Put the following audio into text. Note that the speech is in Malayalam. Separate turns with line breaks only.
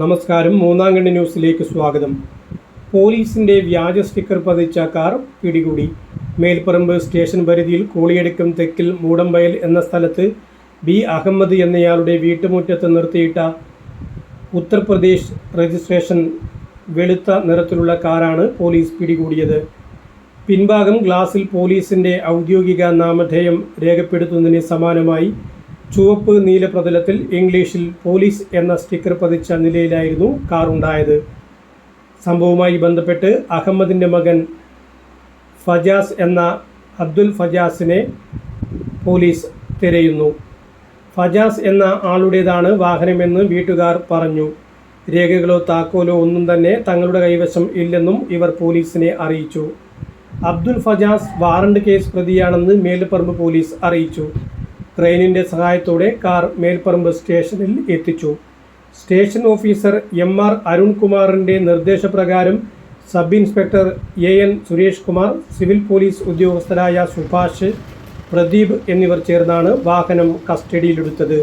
നമസ്കാരം. മൂന്നാം കണ്ണി ന്യൂസിലേക്ക് സ്വാഗതം. പോലീസിന്റെ വ്യാജ സ്റ്റിക്കർ പതിച്ച കാർ പിടികൂടി. മേൽപ്പറമ്പ് സ്റ്റേഷൻ പരിധിയിൽ കോളിയടുക്കം തെക്കിൽ മൂടമ്പയൽ എന്ന സ്ഥലത്ത് ബി അഹമ്മദ് എന്നയാളുടെ വീട്ടുമുറ്റത്ത് നിർത്തിയിട്ട ഉത്തർപ്രദേശ് രജിസ്ട്രേഷൻ വെളുത്ത നിറത്തിലുള്ള കാറാണ് പോലീസ് പിടികൂടിയത്. പിൻഭാഗം ഗ്ലാസിൽ പോലീസിന്റെ ഔദ്യോഗിക നാമധേയം രേഖപ്പെടുത്തുന്നതിന് സമാനമായി ചുവപ്പ് നീല പ്രതലത്തിൽ ഇംഗ്ലീഷിൽ പോലീസ് എന്ന സ്റ്റിക്കർ പതിച്ച നിലയിലായിരുന്നു കാർ ഉണ്ടായത് സംഭവവുമായി ബന്ധപ്പെട്ട് അഹമ്മദിന്റെ മകൻ ഫജാസ് എന്ന അബ്ദുൽ ഫജാസിനെ പോലീസ് തിരയുന്നു. ഫജാസ് എന്ന ആളുടേതാണ് വാഹനമെന്ന് വീട്ടുകാർ പറഞ്ഞു. രേഖകളോ താക്കോലോ ഒന്നും തന്നെ തങ്ങളുടെ കൈവശം ഇല്ലെന്നും ഇവർ പോലീസിനെ അറിയിച്ചു. അബ്ദുൽ ഫജാസ് വാറണ്ട് കേസ് പ്രതിയാണെന്ന് മേൽപ്പറമ്പ് പോലീസ് അറിയിച്ചു. ക്രെയിനിന്റെ സഹായത്തോടെ കാർ മേൽപ്പറമ്പ് സ്റ്റേഷനിൽ എത്തിച്ചു. സ്റ്റേഷൻ ഓഫീസർ എം ആർ അരുൺകുമാറിന്റെ നിർദ്ദേശപ്രകാരം sub inspector A N Suresh Kumar civil police ഉദ്യോഗസ്ഥരായ Subhash Pradeep എന്നിവർ ചേർന്നാണ് വാഹനം കസ്റ്റഡിയിലെടുത്തത്.